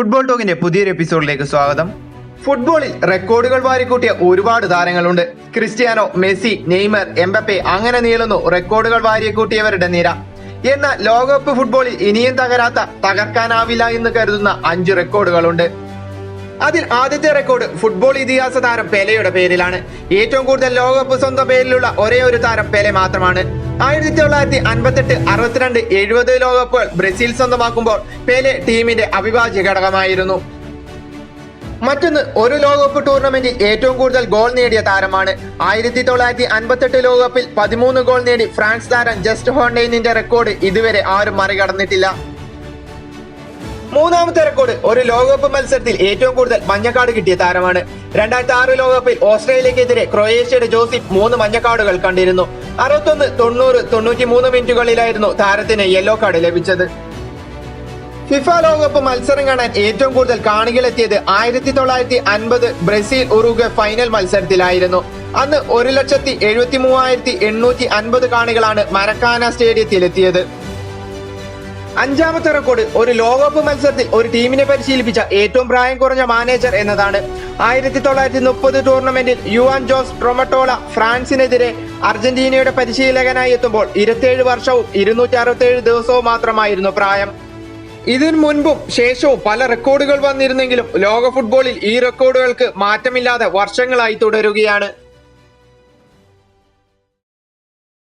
Football ടോക്കിന്റെ പുതിയൊരു എപ്പിസോഡിലേക്ക് സ്വാഗതം. ഫുട്ബോളിൽ റെക്കോർഡുകൾ വാരിക്കൂട്ടിയ ഒരുപാട് താരങ്ങളുണ്ട്. ക്രിസ്ത്യാനോ മെസ്സി നെയ്മർ എംബപ്പെ അങ്ങനെ നീളുന്നു റെക്കോർഡുകൾ വാരിക്കൂട്ടിയവരുടെ നിര. എന്നാൽ ലോകകപ്പ് ഫുട്ബോളിൽ ഇനിയും തകരാത്ത തകർക്കാനാവില്ല എന്ന് കരുതുന്ന അഞ്ച് റെക്കോർഡുകളുണ്ട് അതിൽ ആദ്യത്തെ റെക്കോർഡ് ഫുട്ബോൾ ഇതിഹാസ താരം പെലെയുടെ പേരിലാണ്. ഏറ്റവും കൂടുതൽ ലോകകപ്പ് സ്വന്തം പേരിലുള്ള ഒരേ ഒരു താരം പെലെ മാത്രമാണ്. ആയിരത്തി തൊള്ളായിരത്തി അൻപത്തെട്ട് അറുപത്തിരണ്ട് എഴുപത് ലോകകപ്പുകൾ ബ്രസീൽ സ്വന്തമാക്കുമ്പോൾ പെലെ ടീമിന്റെ അവിഭാജ്യ ഘടകമായിരുന്നു. മറ്റൊന്ന് ഒരു ലോകകപ്പ് ടൂർണമെന്റിൽ ഏറ്റവും കൂടുതൽ ഗോൾ നേടിയ താരമാണ്. ആയിരത്തി തൊള്ളായിരത്തി അൻപത്തെട്ട് ലോകകപ്പിൽ പതിമൂന്ന് ഗോൾ നേടി ഫ്രാൻസ് താരം ജസ്റ്റ് ഹോണ്ടെയിനിന്റെ റെക്കോർഡ് ഇതുവരെ ആരും മറികടന്നിട്ടില്ല. മൂന്നാമത്തെ റെക്കോർഡ് ഒരു ലോകകപ്പ് മത്സരത്തിൽ ഏറ്റവും കൂടുതൽ മഞ്ഞക്കാട് കിട്ടിയ താരമാണ്. രണ്ടായിരത്തി ആറ് ലോകകപ്പിൽ ഓസ്ട്രേലിയക്കെതിരെ ക്രൊയേഷ്യയുടെ ജോസിഫ് മൂന്ന് മഞ്ഞക്കാടുകൾ കണ്ടിരുന്നു. അറുപത്തൊന്ന് തൊണ്ണൂറ് തൊണ്ണൂറ്റി മൂന്ന് മിനിറ്റുകളിലായിരുന്നു താരത്തിന് യെല്ലോ കാർഡ് ലഭിച്ചത്. ഫിഫ ലോകകപ്പ് മത്സരം കാണാൻ ഏറ്റവും കൂടുതൽ കാണികളെത്തിയത് ആയിരത്തി തൊള്ളായിരത്തി അൻപത് ബ്രസീൽ ഉറുഗ്വ ഫൈനൽ മത്സരത്തിലായിരുന്നു. അന്ന് ഒരു ലക്ഷത്തി എഴുപത്തി മൂവായിരത്തി എണ്ണൂറ്റി അൻപത് കാണികളാണ് മരക്കാന സ്റ്റേഡിയത്തിലെത്തിയത്. അഞ്ചാമത്തെ റെക്കോർഡ് ഒരു ലോകകപ്പ് മത്സരത്തിൽ ഒരു ടീമിനെ പരിശീലിപ്പിച്ച ഏറ്റവും പ്രായം കുറഞ്ഞ മാനേജർ എന്നതാണ്. ആയിരത്തി തൊള്ളായിരത്തി മുപ്പത് ടൂർണമെന്റിൽ യുവാൻ ജോസ് ട്രൊമറ്റോള ഫ്രാൻസിനെതിരെ അർജന്റീനയുടെ പരിശീലകനായി എത്തുമ്പോൾ ഇരുപത്തിയേഴ് വർഷവും ഇരുന്നൂറ്റി അറുപത്തിയേഴ് ദിവസവും മാത്രമായിരുന്നു പ്രായം. ഇതിനു മുൻപും ശേഷവും പല റെക്കോർഡുകൾ വന്നിരുന്നെങ്കിലും ലോക ഫുട്ബോളിൽ ഈ റെക്കോർഡുകൾക്ക് മാറ്റമില്ലാതെ വർഷങ്ങളായി തുടരുകയാണ്.